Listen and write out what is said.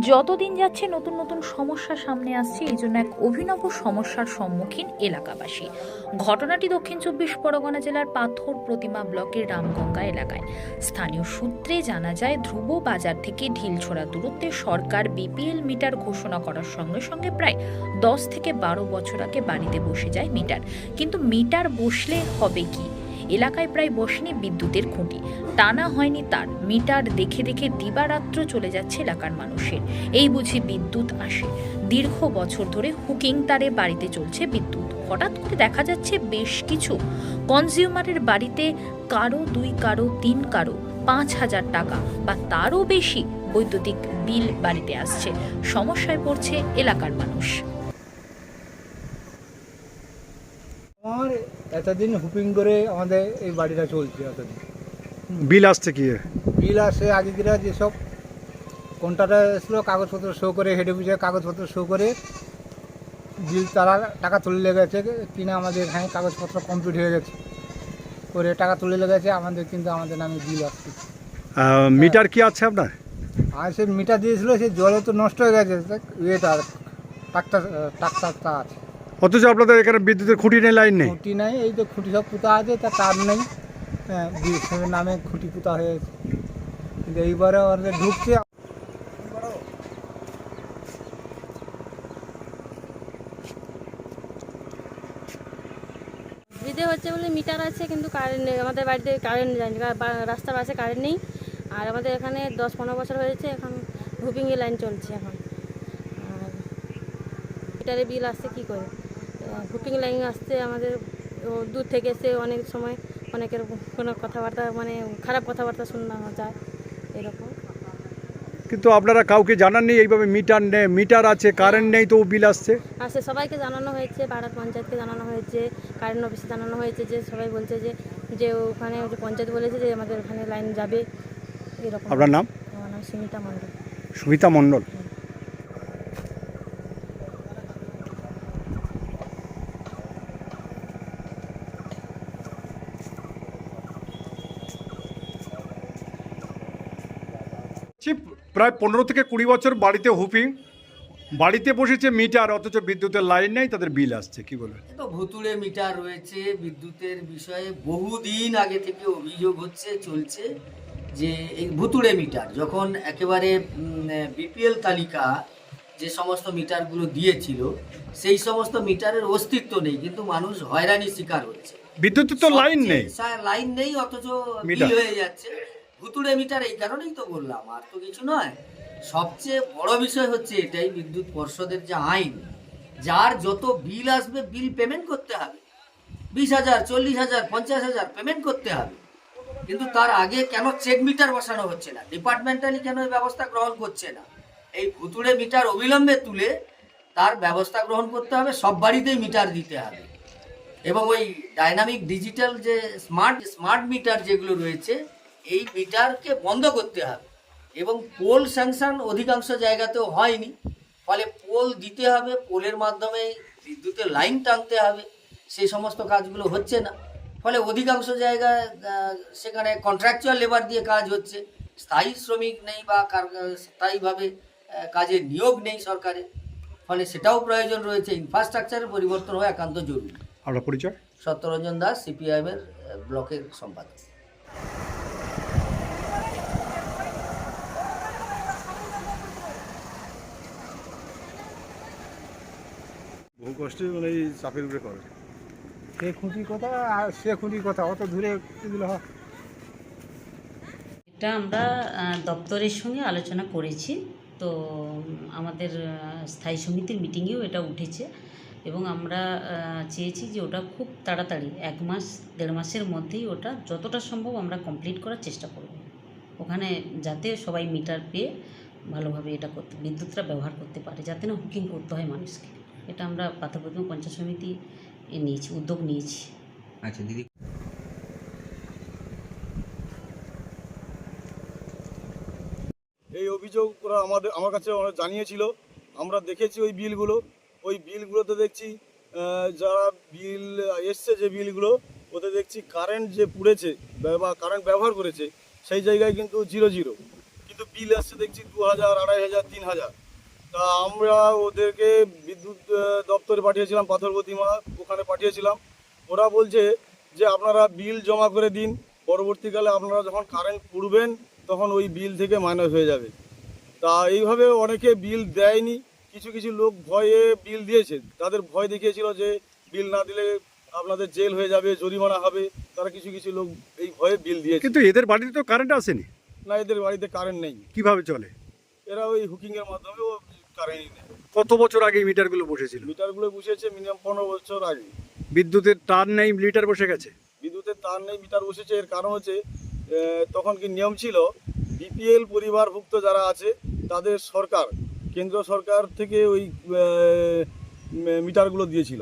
যতদিন যাচ্ছে নতুন নতুন সমস্যা সামনে আসছে, এই জন্য এক অভিনব সমস্যার সম্মুখীন এলাকাবাসী। ঘটনাটি দক্ষিণ চব্বিশ পরগনা জেলার পাথর প্রতিমা ব্লকের রামগঙ্গা এলাকায়। স্থানীয় সূত্রে জানা যায়, ধ্রুব বাজার থেকে ঢিলছোড়া দূরত্বে সরকার বিপিএল মিটার ঘোষণা করার সঙ্গে সঙ্গে প্রায় দশ থেকে বারো বছর আগে বাড়িতে বসে যায় মিটার। কিন্তু মিটার বসলে হবে কি? এলাকায় প্রায় বসেনি বিদ্যুতের খুঁটি। টানা হয়নি তার। মিটার দেখে দেখে দিবারাত্র চলে যাচ্ছে এলাকার মানুষের। এই বুঝি বিদ্যুৎ আসে। দীর্ঘ বছর ধরে হুকিং তারে বাড়িতে চলছে বিদ্যুৎ। হঠাৎ করে দেখা যাচ্ছে বেশ কিছু কনজিউমারের বাড়িতে কারও দুই কারও তিন কারও পাঁচ হাজার টাকা বা তারও বেশি বৈদ্যুতিক বিল বাড়িতে আসছে। সমস্যায় পড়ছে এলাকার মানুষ আমার এতদিন হুপিং করে আমাদের এই বাড়িটা চলছে এতদিন। বিল আসছে কি বিল আসে আগেরা যেসব কোনটাটা এসলো কাগজপত্র শো করে হেডে বুঝে কাগজপত্র শো করে বিল তারা টাকা তুলে লেগেছে কিনা আমাদের এখানে কাগজপত্র কমপ্লিট হয়ে গেছে। করে টাকা তুলে লেগেছে আমাদের কিন্তু আমাদের নামে বিল আসছে। মিটার কি আছে আপনার? আর সে মিটার দিয়েছিল সে জলও তো নষ্ট হয়ে গেছে ইয়েটা টাকটা টাকটা আছে। অথচ আপনাদের এখানে বিদ্যুতের খুঁটি নেই লাইন নেই? খুঁটি নাই এই যে খুঁটি সব পুঁতা আছে তা তার নেই। হ্যাঁ নামে খুঁটি পুঁতা হয়েছে। কিন্তু এইবারে আমাদের ঢুকছে হচ্ছে বলে মিটার আছে কিন্তু কারেন্ট নেই। আমাদের বাড়িতে কারেন্ট যায়নি রাস্তার পাশে কারেন্ট নেই। আর আমাদের এখানে দশ পনেরো বছর হয়েছে এখন হুপিংয়ে লাইন চলছে এখন। আর মিটারে বিল আসছে কী করে? হুপিং লাইন আসছে আমাদের ও দূর থেকে এসে অনেক সময় অনেকের কোনো কথাবার্তা মানে খারাপ কথাবার্তা শোনা যায় এরকম। কিন্তু আপনারা কাউকে জানাননি এইভাবে মিটার নেই মিটার আছে কারেন্ট নেই তো বিল আসছে? আর সে সবাইকে জানানো হয়েছে পাড়ার পঞ্চায়েতকে জানানো হয়েছে কারেন্ট অফিসে জানানো হয়েছে যে সবাই বলছে যে যে ওখানে যে পঞ্চায়েত বলেছে যে আমাদের ওখানে লাইন যাবে এরকম। আপনার নাম? আমার নাম সুমিতা মণ্ডল। সুমিতা মণ্ডল। ঠিক প্রায় পনেরো থেকে কুড়ি বছর বাড়িতে হুপিং। বাড়িতে বসেছে মিটার অথচ বিদ্যুতের লাইন নেই তাদের বিল আসছে কি বলবেন? তো ভুতুড়ে মিটার রয়েছে বিদ্যুতের বিষয়ে বহুদিন আগে থেকে অভিযোগ হচ্ছে চলছে যে এই ভুতুড়ে মিটার যখন একেবারে বিপিএল তালিকা যে সমস্ত মিটারগুলো দিয়েছিল সেই সমস্ত মিটারের অস্তিত্ব নেই কিন্তু মানুষ হয়রানির শিকার হচ্ছে। বিদ্যুতের তো লাইন নেই। লাইন নেই অথচ বিল হয়ে যাচ্ছে। ভুতুড়ে মিটার, এই কারণেই তো বললাম, আর তো কিছু নয়। সবচেয়ে বড় বিষয় হচ্ছে এটাই বিদ্যুৎ পর্ষদের যে আইন, যার যত বিল আসবে, বিল পেমেন্ট করতে হবে। বিশ হাজার, চল্লিশ হাজার, পঞ্চাশ হাজার পেমেন্ট করতে হবে। কিন্তু তার আগে কেন চেক মিটার বসানো হচ্ছে না? ডিপার্টমেন্টালি কেন এই ব্যবস্থা গ্রহণ করছে না? এই ভুতুড়ে মিটার অবিলম্বে তুলে তার ব্যবস্থা গ্রহণ করতে হবে, সব বাড়িতেই মিটার দিতে হবে। এবং ওই ডাইনামিক ডিজিটাল যে স্মার্ট স্মার্ট মিটার যেগুলো রয়েছে এই মিটারকে বন্ধ করতে হবে। এবং পোল স্যাংশন অধিকাংশ জায়গাতেও হয়নি। ফলে পোল দিতে হবে পোলের মাধ্যমে বিদ্যুতের লাইন টানতে হবে। সেই সমস্ত কাজগুলো হচ্ছে না। ফলে অধিকাংশ জায়গায় সেখানে কন্ট্রাকচুয়াল লেবার দিয়ে কাজ হচ্ছে। স্থায়ী শ্রমিক নেই বা কার- স্থায়ীভাবে কাজের নিয়োগ নেই সরকারের ফলে সেটাও প্রয়োজন রয়েছে। ইনফ্রাস্ট্রাকচারের পরিবর্তন হওয়া একান্ত জরুরি। আপনার পরিচয়? সত্যরঞ্জন দাস সিপিআইএমের ব্লকের সম্পাদক। কষ্টে মানে এই চাপের উপরে করে। সে খুঁটি কথা আর সে খুঁটি কথা অত দূরে এগুলো হয় এটা আমরা দপ্তরের সঙ্গে আলোচনা করেছি। তো আমাদের স্থায়ী সমিতির মিটিংয়েও এটা উঠেছে এবং আমরা চেয়েছি যে ওটা খুব তাড়াতাড়ি এক মাস দেড় মাসের মধ্যেই ওটা যতটা সম্ভব আমরা কমপ্লিট করার চেষ্টা করব। ওখানে যাতে সবাই মিটার পেয়ে ভালোভাবে এটা করতে বিদ্যুৎটা ব্যবহার করতে পারে যাতে না হুকিং করতে হয় মানুষকে। এটা আমরা পাথরপ্রতিম পঞ্চায়েত সমিতি এ নিয়েছি উদ্যোগ নিয়েছি। আচ্ছা দিদি। এই অভিযোগ ওরা আমাদের আমার কাছে ওরা জানিয়েছিল। আমরা দেখেছি ওই বিলগুলো। ওই বিলগুলোতে দেখছি যারা বিল এসছে যে বিলগুলো ওতে দেখছি কারেন্ট যে পুড়েছে বা কারেন্ট ব্যবহার করেছে সেই জায়গায় কিন্তু জিরো জিরো। কিন্তু বিল আসছে দেখছি দু হাজার আড়াই হাজার তিন হাজার। তা আমরা ওদেরকে বিদ্যুৎ দপ্তরে পাঠিয়েছিলাম পাথর প্রতিমা ওখানে পাঠিয়েছিলাম। ওরা বলছে যে আপনারা বিল জমা করে দিন পরবর্তীকালে আপনারা যখন কারেন্ট পুড়বেন তখন ওই বিল থেকে মাইনাস হয়ে যাবে। তা এইভাবে অনেকে বিল দেয়নি কিছু কিছু লোক ভয়ে বিল দিয়েছে। তাদের ভয় দেখিয়েছিল যে বিল না দিলে আপনাদের জেল হয়ে যাবে জরিমানা হবে। তারা কিছু কিছু লোক এই ভয়ে বিল দিয়েছে। কিন্তু এদের বাড়িতে তো কারেন্ট আসেনি। না এদের বাড়িতে কারেন্ট নেই। কীভাবে চলে? এরা ওই হুকিংয়ের মাধ্যমে ও কারেন্টই কত বছর আগে মিটারগুলো বসেছিল? মিটারগুলো বসেছে মিনিমাম পনেরো বছর আগে। বিদ্যুতের তার নেই মিটার বসে গেছে? বিদ্যুতের তার নেই মিটার বসেছে। এর কারণ হচ্ছে তখন কি নিয়ম ছিল বিপিএল পরিবারভুক্ত যারা আছে তাদের সরকার কেন্দ্র সরকার থেকে ওই মিটারগুলো দিয়েছিল।